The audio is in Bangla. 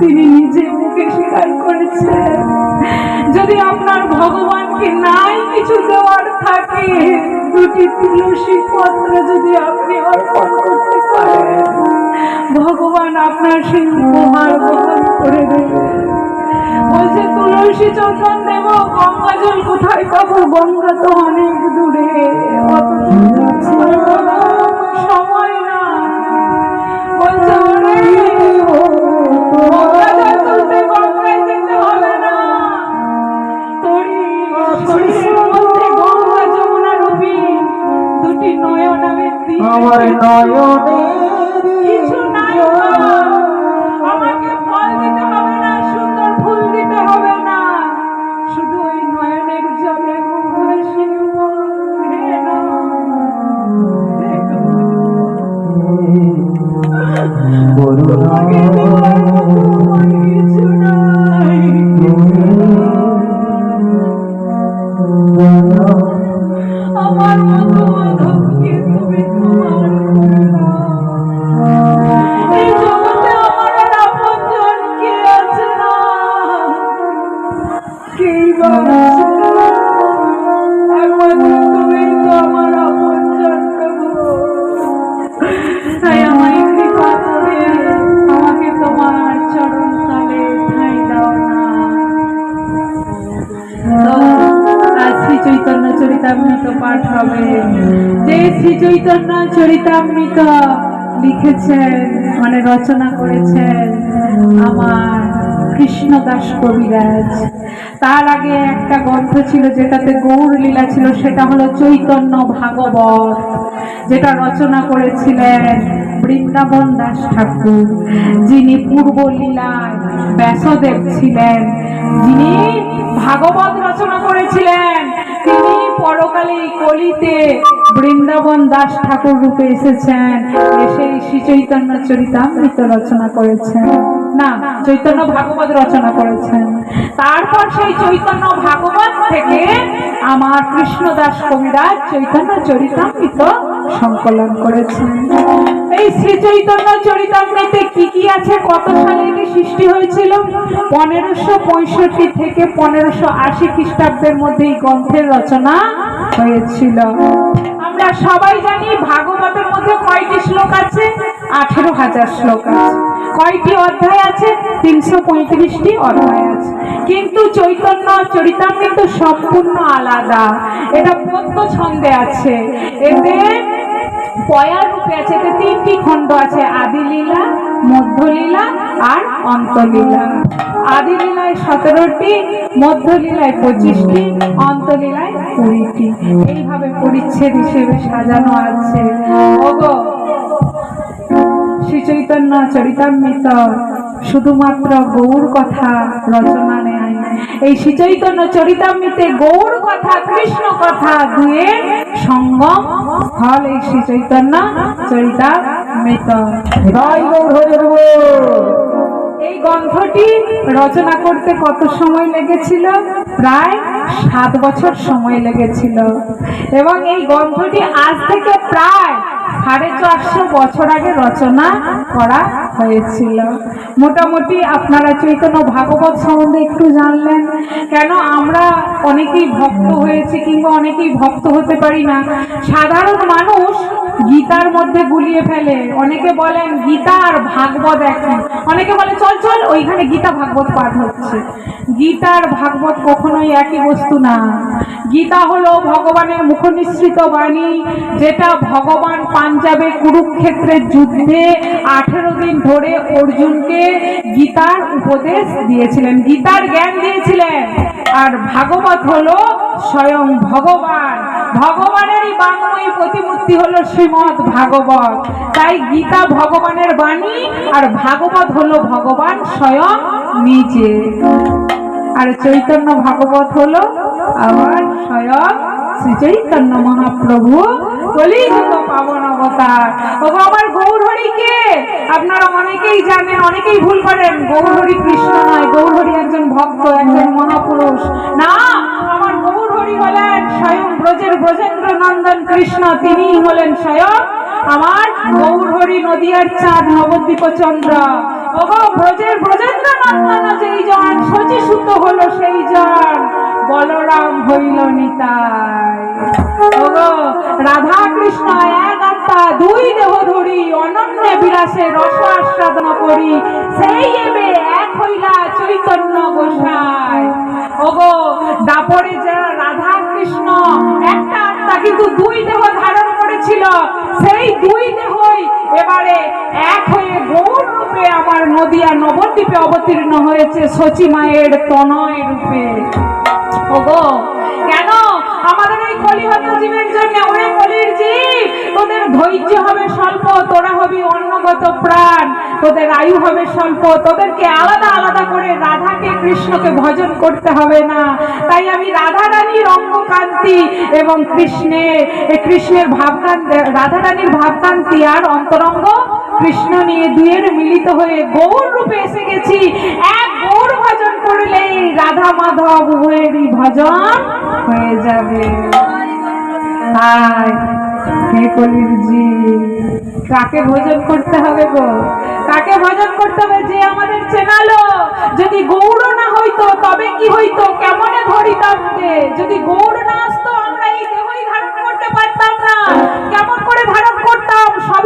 তিনি নিজে মুখে স্বীকার করেছেন। যদি আপনার ভগবানকে নাই কিছু দেওয়ার থাকে, দুটি তুলসী পত্র যদি আপনি অর্পণ করতে পারেন, ভগবান আপনার সেই উপহার গ্রহণ করে দেবে। বলছে, তুলসী চন্দন দেব গঙ্গা কোথায় পাবো? গঙ্গা তো অনেক আমার নয়নে কিছু নাই আমাকে ফল দিতে হবে না সুন্দর ফুল দিতে হবে না। শুধু ওই নয়নের জলে ভাসি চৈতন্য চরিতামৃত লিখেছেন মানে রচনা করেছেন আমার কৃষ্ণদাস কবিরাজ। তার আগে একটা গ্রন্থ ছিল যেটাতে গৌর লীলা ছিল, সেটা হলো চৈতন্য ভাগবত, যেটা রচনা করেছিলেন বৃন্দাবন দাস ঠাকুর। যিনি পূর্ব লীলায় ব্যাসদেব ছিলেন, যিনি ভাগবত রচনা করেছিলেন, তিনি পরকালে কলিতে বৃন্দাবন দাস ঠাকুর রূপে এসেছেন, এসে শ্রী চৈতন্য চরিতামৃত রচনা করেছেন। না, চৈতন্য ভাগবত রচনা করেছেন। তারপর সেই চৈতন্য ভাগবত থেকে আমার কৃষ্ণদাস কবিরাজ চৈতন্য চরিতামৃত সংকলন করেছেন। এই শ্রী চৈতন্য চরিতামৃতে কি কি আছে? কত সালে এটি সৃষ্টি হয়েছিল? পনেরোশো পঁয়ষট্টি থেকে পনেরোশো আশি খ্রিস্টাব্দের মধ্যে এই গ্রন্থের রচনা হয়েছিল। আমরা সবাই জানি ভাগবতের মধ্যে কয়টি শ্লোক আছে? আঠেরো হাজার শ্লোক আছে। কয়টি অধ্যায় আছে? তিনশো পঁয়ত্রিশটি অধ্যায় আছে। কিন্তু চৈতন্য চরিতামৃত সম্পূর্ণ আলাদা। এটা পদ্য ছন্দে আছে। এতে পয়া রূপে আছে, এতে তিনটি খণ্ড আছে। আদি লীলা মধ্যলীলা আর অন্তলীলা। আদি লীলায় সতেরোটি, মধ্যলীলায় পঁচিশটি, অন্তলীলায় কুড়িটি। এইভাবে পরিচ্ছেদ হিসেবে সাজানো আছে। ওগো শ্রী চৈতন্য চরিতামৃত, শুধুমাত্র গৌর কথা রচনা নেয়। এই শ্রী চৈতন্য চরিতামৃতে গৌর কথা, কৃষ্ণ কথা দুয়ে সঙ্গম। স্থল এই শ্রী চৈতন্য এই গ্রন্থটি রচনা করতে কত সময় লেগেছিল? প্রায় সাত বছর সময় লেগেছিল। এবং এই গ্রন্থটি আজ থেকে প্রায় সাড়ে চারশো বছর আগে রচনা করা হয়েছিল। মোটামুটি আপনারা চৈতন্য ভাগবত সম্বন্ধে একটু জানলেন। কেন আমরা অনেকেই ভক্ত হয়েছি কিংবা অনেকেই ভক্ত হতে পারি না? সাধারণ মানুষ গীতার মধ্যে গুলিয়ে ফেলে। অনেকে বলেন, গীতা আর ভাগবত একই। অনেকে বলে, চল চল, ওইখানে গীতা ভাগবত পাঠ হচ্ছে। গীতা আর ভাগবত কখনোই একই বস্তু না। গীতা হলো ভগবানের মুখনিসৃত বাণী, যেটা ভগবান পাঞ্জাবে কুরুক্ষেত্রের যুদ্ধে আঠেরো দিন ধরে অর্জুনকে গীতার উপদেশ দিয়েছিলেন, গীতার জ্ঞান দিয়েছিলেন। আর ভাগবত হলো স্বয়ং ভগবান। ভগবানেরই বাংময়ী প্রতিমূর্তি হলো শ্রীমৎ ভাগবত। তাই গীতা ভগবানের বাণী আর ভাগবত হলো ভগবান স্বয়ং নিজে। আর চৈতন্য ভাগবত হলো আমার স্বয়ং শ্রী চৈতন্য মহাপ্রভু বলি পাবন অবতার। ওগো আমার গৌরহরিকে, আপনারা অনেকেই জানেন, অনেকেই ভুল করেন, গৌরহরি কৃষ্ণ নয়, গৌরহরি একজন ভক্ত, একজন মহাপুরুষ। না গৌরহরি হলেন স্বয়ং ব্রজের ব্রজেন্দ্র নন্দন কৃষ্ণ, তিনিই হলেন স্বয়ং আমার গৌরহরি নদিয়ার চাঁদ নবদ্বীপ চন্দ্র। ব্রজের ব্রজেন্দ্র নন্দন যেই জন শচী সুত হলো সেই জন। বলরাম হইল নিতাই। রাধা কৃষ্ণ এক আত্মা দুই দেহ ধরি, অনন্য বিলাসে রস আস্বাদন করি। সেই এবে এক হইলা চৈতন্য গোসাই। ওগো দাপরে যারা কিন্তু দুই দেহ ধারণ করেছিল। সেই দুই দেহই এবারে এক হয়ে গৌর রূপে আমার নদিয়া নবদ্বীপে অবতীর্ণ হয়েছে সচিমায়ের তনয় রূপে। ওগো, কেন এই কলিহত জীবের জন্য, ওরে কলির জীব, তোদের ধৈর্য হবে স্বল্প, তোরা হবি অন্নগত প্রাণ, তোদের আয়ু হবে স্বল্প, তোদেরকে আলাদা আলাদা করে রাধাকে, কৃষ্ণকে ভজন করতে হবে না। তাই আমি রাধা রানীর অঙ্গকান্তি এবং কৃষ্ণের কৃষ্ণের ভাবকান্তি রাধা রানীর ভাবকান্তি আর অন্তরঙ্গ কৃষ্ণ নিয়ে দুয়ের মিলিত হয়ে গৌর রূপে এসে গেছি। এক গৌর ভজন করলেই রাধা মাধব উভয়েরই ভজন হয়ে যাবে। আর হে কলির জি কাকে ভোজন করতে হবে গো? কাকে ভোজন করতে হবে যে আমাদের চেনালো যদি গৌর না হইতো, তবে কি হইতো? কেমনে ধরিতাম? যদি গৌর না আসতো, আমরা এই দেহই ধারণ করতে পারতাম